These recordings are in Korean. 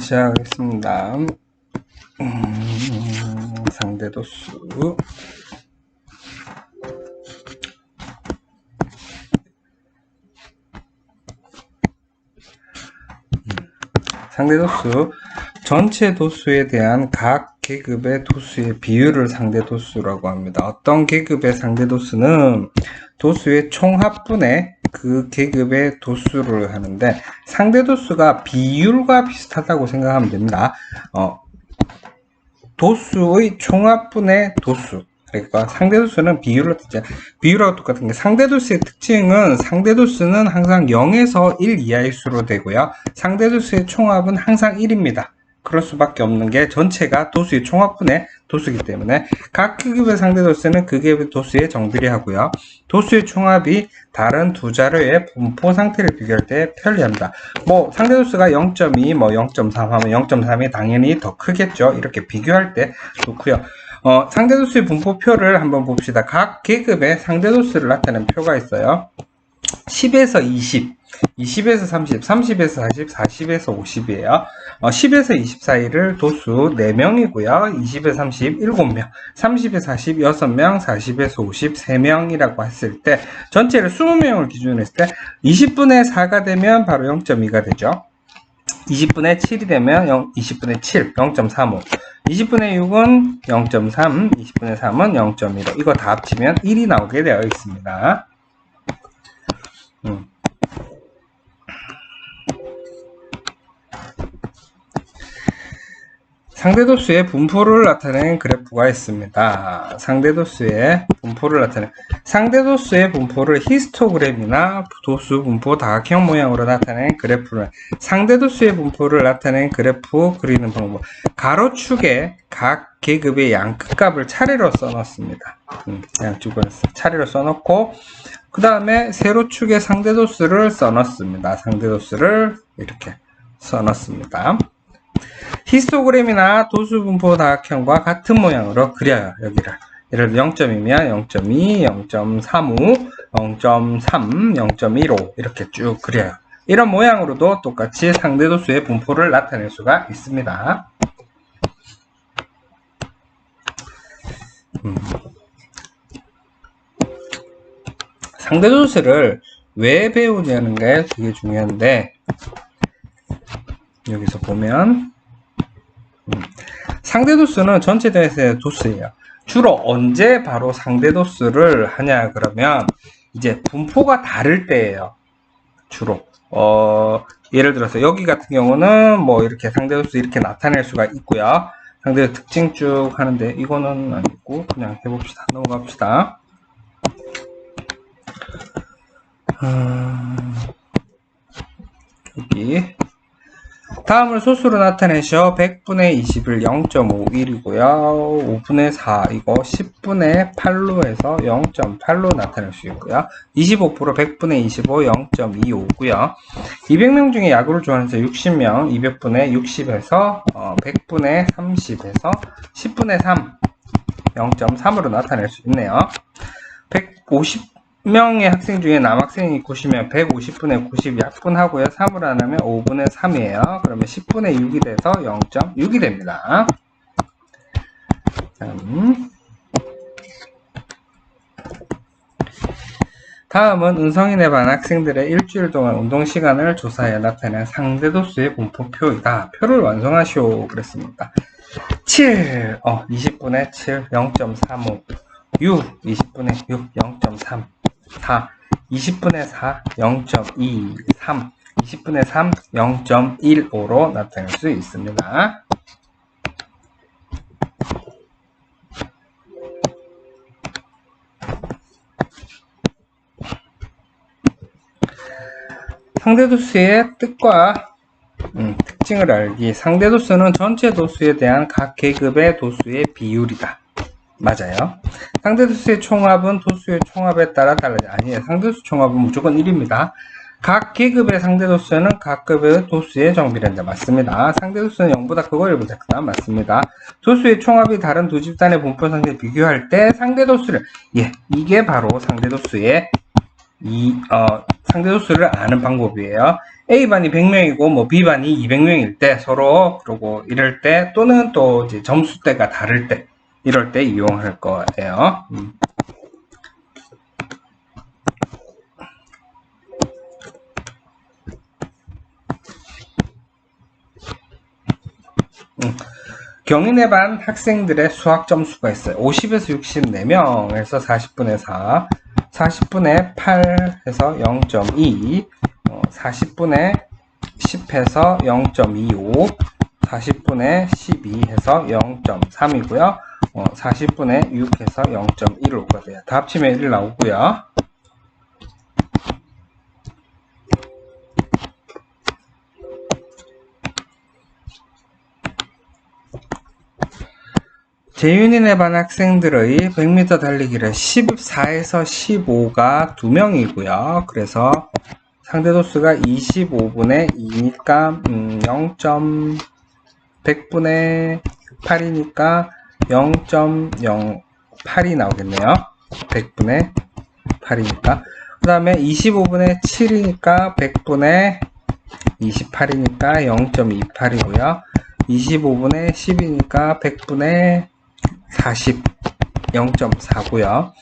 시작하겠습니다. 음, 상대 도수. 상대 도수. 전체 도수에 대한 각 계급의 도수의 비율을 상대 도수라고 합니다. 어떤 계급의 상대 도수는 도수의 총합분의 그 계급의 도수를 하는데 상대 도수가 비율과 비슷하다고 생각하면 됩니다. 어, 도수의 총합분의 도수. 그러니까 상대 도수는 비율로 듣죠. 비율하고 똑같은 게 상대 도수의 특징은 상대 도수는 항상 0에서 1 이하일수록 되고요. 상대 도수의 총합은 항상 1입니다. 그럴 수밖에 없는 게 전체가 도수의 총합분의 도수이기 때문에 각 계급의 상대 도수는 그 계급의 도수에 정비례하고요. 도수의 총합이 다른 두 자료의 분포 상태를 비교할 때 편리합니다. 뭐 상대 도수가 0.2, 뭐 0.3 하면 0.3이 당연히 더 크겠죠. 이렇게 비교할 때 좋고요. 어, 상대 도수의 분포표를 한번 봅시다. 각 계급의 상대 도수를 나타내는 표가 있어요. 10에서 20, 20에서 30, 30에서 40, 40에서 50이에요. 어, 10에서 20 사이를 도수 4명이고요. 20에서 30, 7명, 30에서 40, 6명, 40에서 50, 3명이라고 했을 때 전체를 20명을 기준으로 했을 때 20분의 4가 되면 바로 0.2가 되죠. 20분의 7이 되면 0, 20분의 7, 0.35. 20분의 6은 0.3, 20분의 3은 0.15. 이거 다 합치면 1이 나오게 되어 있습니다. 음. 상대도수의 분포를 나타내는 그래프가 있습니다. 상대도수의 분포를 나타내는 상대도수의 분포를 히스토그램이나 도수 분포 다각형 모양으로 나타내는 그래프를 상대도수의 분포를 나타내는 그래프 그리는 방법 가로축에 각 계급의 양끝값을 차례로 써놨습니다. 음, 양축을 차례로 써놓고 그 다음에 세로축에 상대도수를 써놨습니다. 상대도수를 이렇게 써놨습니다. 히스토그램이나 도수분포 다각형과 같은 모양으로 그려요. 여기를. 예를 들어 0점이면 0.2, 0.35, 0.3, 0.15 이렇게 쭉 그려요. 이런 모양으로도 똑같이 상대 도수의 분포를 나타낼 수가 있습니다. 음. 상대 도수를 왜 배우냐는 게 되게 중요한데 여기서 보면 음. 상대 도수는 전체 대에서의 도수예요. 주로 언제 바로 상대 도수를 하냐 그러면 이제 분포가 다를 때예요. 주로 어, 예를 들어서 여기 같은 경우는 뭐 이렇게 상대 도수 이렇게 나타낼 수가 있고요. 상대의 특징 쭉 하는데 이거는 아니고 그냥 해봅시다. 넘어갑시다. 음, 여기 다음을 소수로 나타내셔 100분의 20을 0.51이고요. 5분의 4 이거 10분의 8로 해서 0.8로 나타낼 수 있고요. 25% 100분의 25 0.25고요. 200명 중에 야구를 좋아하는 사 60명 200분의 60에서 어, 100분의 30에서 10분의 3 0.3으로 나타낼 수 있네요. 150 명의 학생 중에 남학생이 90이면 150분의 90이 약분하고요. 3을 안 하면 5분의 3이에요. 그러면 10분의 6이 돼서 0.6이 됩니다. 음. 다음은 은성인의 반 학생들의 일주일 동안 운동 시간을 조사해 나타낸 상대 도수의 분포표이다. 표를 완성하시오. 그랬습니다. 7, 어, 20분의 7, 0.35. 6, 20분의 6, 0.3. 4, 20분의 4, 0.2, 3, 20분의 3, 0.15로 나타낼 수 있습니다. 상대도수의 뜻과 음, 특징을 알기 상대도수는 전체 도수에 대한 각 계급의 도수의 비율이다. 맞아요. 상대도수의 총합은 도수의 총합에 따라 달라져. 아니에요. 상대도수 총합은 무조건 1입니다. 각 계급의 상대도수는 각 급의 도수의 정비례인데 맞습니다. 상대도수는 0보다 크고 1보다 크다 맞습니다. 도수의 총합이 다른 두 집단의 분포 상태 비교할 때 상대도수를 예 이게 바로 상대도수의 이, 어, 상대도수를 아는 방법이에요. A반이 100명이고, 뭐, B반이 200명일 때 서로, 그러고 이럴 때, 또는 또 이제 점수대가 다를 때, 이럴 때 이용할 거예요. 음. 음. 경인의 반 학생들의 수학 점수가 있어요. 50에서 64명에서 40분의 4, 40분의 8에서 0.2, 어, 40분의 10해서 0.25, 40분의 12해서 0.3이고요. 어, 40분의 6해서 0.15가 돼요. 다 합치면 1 나오고요. 재윤인의 반 학생들의 100m 달리기를 14에서 15가 2명이고요. 그래서 상대 도수가 25분의 2니까 음, 0. 100분의 8이니까 0.08이 나오겠네요. 100분의 8이니까. 그 다음에 25분의 7이니까 100분의 28이니까 0.28이고요. 25분의 10이니까 100분의 40, 0.4고요.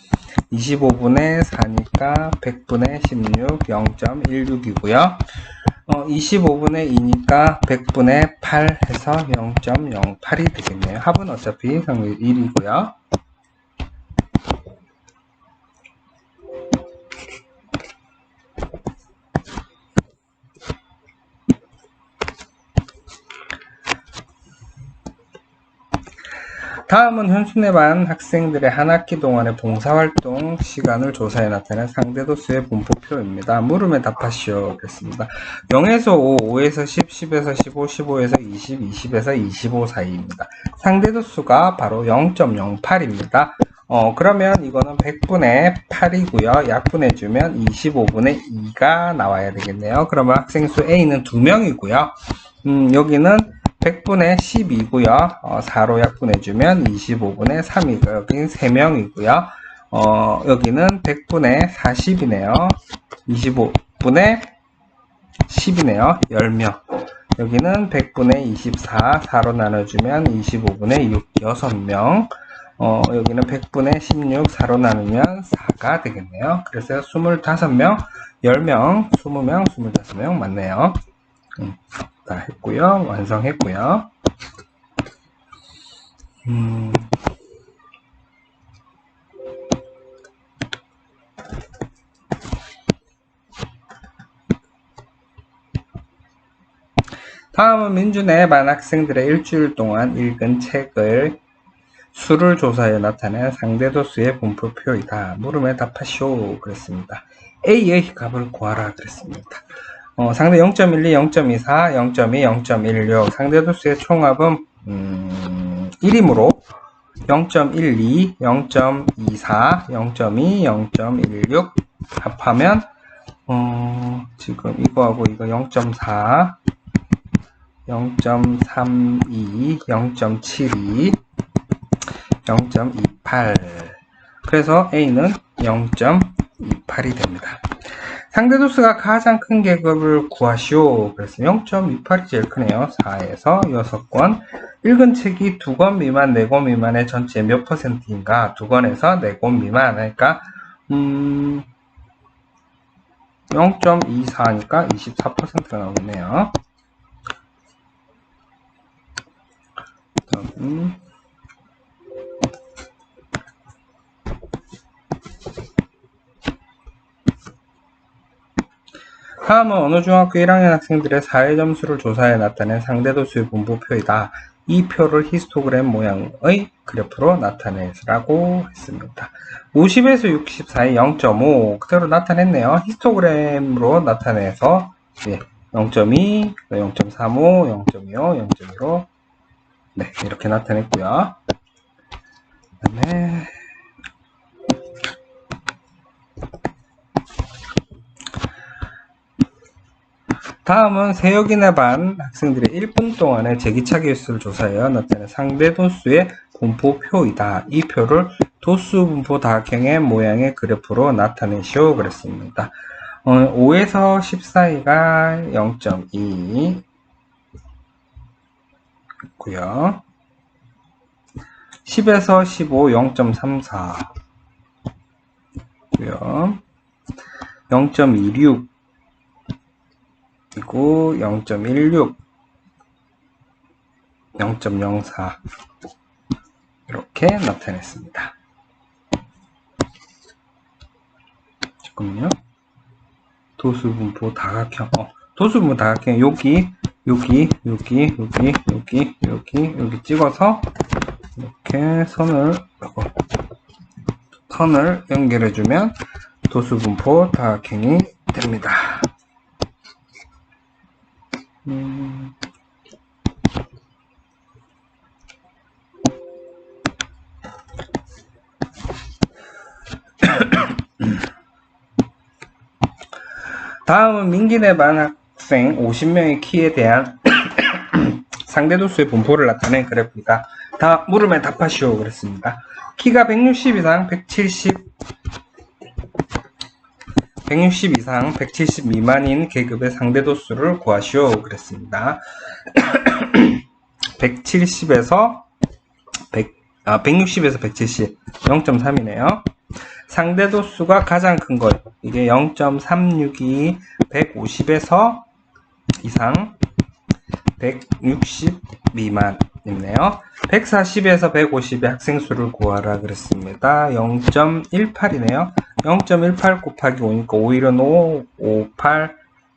25분의 4니까 100분의 16, 0.16이고요. 어, 25분의 2니까 100분의 8 해서 0.08이 되겠네요. 합은 어차피 상위 1이고요. 다음은 현순회 반 학생들의 한 학기 동안의 봉사활동 시간을 조사해 나타낸 상대도수의 분포표입니다. 물음에 답하시오. 겠습니다 0에서 5, 5에서 10, 10에서 15, 15에서 20, 20에서 25 사이입니다. 상대도수가 바로 0.08입니다. 어, 그러면 이거는 100분의 8이고요. 약분해주면 25분의 2가 나와야 되겠네요. 그러면 학생 수 A는 2명이고요. 음, 여기는 100분의 12고요. 어, 4로 약분해주면 25분의 3이고요. 여기는 3명이고요. 어, 여기는 100분의 40이네요. 25분의 10이네요. 10명. 여기는 100분의 24, 4로 나눠주면 25분의 6, 6명. 어, 여기는 100분의 16, 4로 나누면 4가 되겠네요. 그래서 25명, 10명, 20명, 25명 맞네요. 음. 다 했고요. 완성했고요. 음. 다음은 민준의 반 학생들의 일주일 동안 읽은 책을 수를 조사해 나타낸 상대도수의 분포표이다. 물음에 답하시오. 그랬습니다. A의 값을 구하라. 그랬습니다. 어, 상대 0.12, 0.24, 0.2, 0.16 상대 도수의 총합은 음, 1이므로 0.12, 0.24, 0.2, 0.16 합하면 어, 지금 이거하고 이거 0.4, 0.32, 0.72, 0.28 그래서 A는 0.28이 됩니다. 상대 도수가 가장 큰 계급을 구하시오. 그래서 0.28이 제일 크네요. 4에서 6권. 읽은 책이 2권 미만, 4권 미만의 전체 몇 퍼센트인가? 2권에서 4권 미만. 그러니까, 음, 0.24니까 24%가 나오겠네요. 음, 다음은 어느 중학교 1학년 학생들의 사회 점수를 조사해 나타낸 상대도수의 분포표이다. 이 표를 히스토그램 모양의 그래프로 나타내라고 했습니다. 50에서 60 사이 0.5 그대로 나타냈네요. 히스토그램으로 나타내서 예, 0.2, 0.35, 0.25, 0.15 네, 이렇게 나타냈고요. 그 다음에 다음은 세역이나 반 학생들의 1분 동안의 제기차기 횟수를 조사해요. 나타낸 상대 도수의 분포표이다. 이 표를 도수 분포 다각형의 모양의 그래프로 나타내시오. 그랬습니다. 어, 5에서 10 사이가 0.2 있고요. 10에서 15 0.34 있고요. 0.26 그리고 0.16 0.04 이렇게 나타냈습니다. 잠깐만요. 도수분포 다각형 어, 도수분포 다각형 여기 여기 여기 여기 여기 여기 여기 찍어서 이렇게 선을 어, 선을 연결해주면 도수분포 다각형이 됩니다. 다음은 민기내 반 학생 50명의 키에 대한 상대도수의 분포를 나타낸 그래프입니다. 다 물음에 답하시오 그랬습니다. 키가 160 이상 170 160 이상 170 미만인 계급의 상대도수를 구하시오 그랬습니다. 170에서 100, 아, 160에서 170 0.3이네요. 상대 도수가 가장 큰 것, 이게 0.362, 150에서 이상, 160 미만 있네요. 140에서 150의 학생 수를 구하라 그랬습니다. 0.18이네요. 0.18 곱하기 5니까 5일은 5, 5, 8,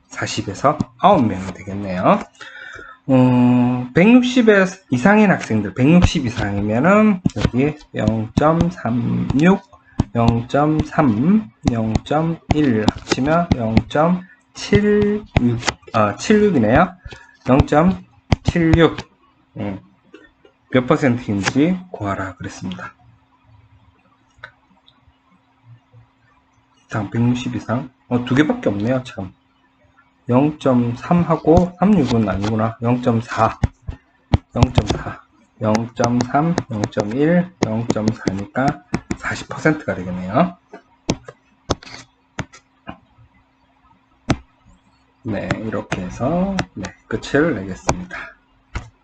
40에서 9명이 되겠네요. 음, 160에 이상인 학생들, 160 이상이면은 여기 0.36, 0.3, 0.1 합치면 0.76, 아, 76이네요. 0.76, 음, 몇 퍼센트인지 구하라 그랬습니다. 이상, 160 이상? 어, 두 개밖에 없네요, 참. 0.3하고 36은 아니구나. 0.4, 0.4, 0.3, 0.1, 0.4니까 40%가 되겠네요. 네, 이렇게 해서 네, 끝을 내겠습니다.